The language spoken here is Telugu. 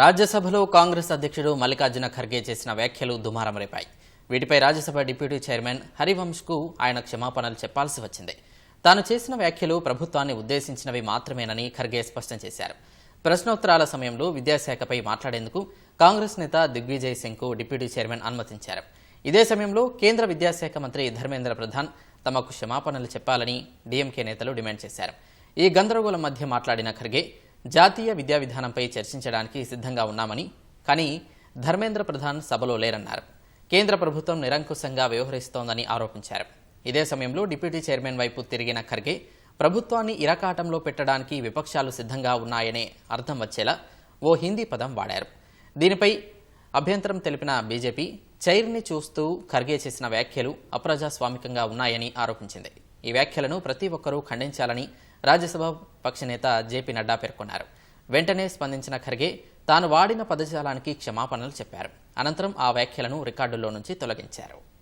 రాజ్యసభలో కాంగ్రెస్ అధ్యక్షుడు మల్లికార్జున ఖర్గే చేసిన వ్యాఖ్యలు దుమారం రేపాయి వీటిపై రాజ్యసభ డిప్యూటీ చైర్మన్ హరివంశ్కు ఆయన క్షమాపణలు చెప్పాల్సి వచ్చింది. తాను చేసిన వ్యాఖ్యలు ప్రభుత్వాన్ని ఉద్దేశించినవి మాత్రమేనని ఖర్గే స్పష్టం చేశారు. ప్రశ్నోత్తరాల సమయంలో విద్యాశాఖపై మాట్లాడేందుకు కాంగ్రెస్ నేత దిగ్విజయ్ సింగ్కు డిప్యూటీ చైర్మన్ అనుమతించారు. ఇదే సమయంలో కేంద్ర విద్యాశాఖ మంత్రి ధర్మేంద్ర ప్రధాన్ తమకు క్షమాపణలు చెప్పాలని డీఎంకే నేతలు డిమాండ్ చేశారు. ఈ గందరగోళం మధ్య మాట్లాడిన ఖర్గే జాతీయ విద్యా విధానంపై చర్చించడానికి సిద్ధంగా ఉన్నామని కానీ ధర్మేంద్ర ప్రధాన్ సభలో లేరన్నారు. కేంద్ర ప్రభుత్వం నిరంకుశంగా వ్యవహరిస్తోందని ఆరోపించారు. ఇదే సమయంలో డిప్యూటీ చైర్మన్ వైపు తిరిగిన ఖర్గే ప్రభుత్వాన్ని ఇరకాటంలో పెట్టడానికి విపక్షాలు సిద్ధంగా ఉన్నాయనే అర్థం వచ్చేలా ఓ హిందీ పదం వాడారు. దీనిపై అభ్యంతరం తెలిపిన బీజేపీ చైర్ని చూస్తూ ఖర్గే చేసిన వ్యాఖ్యలు అప్రజాస్వామికంగా ఉన్నాయని ఆరోపించింది. ఈ వ్యాఖ్యలను ప్రతి ఒక్కరూ ఖండించాలని రాజ్యసభ పక్షనేత జేపీ నడ్డా పేర్కొన్నారు. వెంటనే స్పందించిన ఖర్గే తాను వాడిన పదజాలానికి క్షమాపణలు చెప్పారు. అనంతరం ఆ వ్యాఖ్యలను రికార్డుల్లో నుంచి తొలగించారు.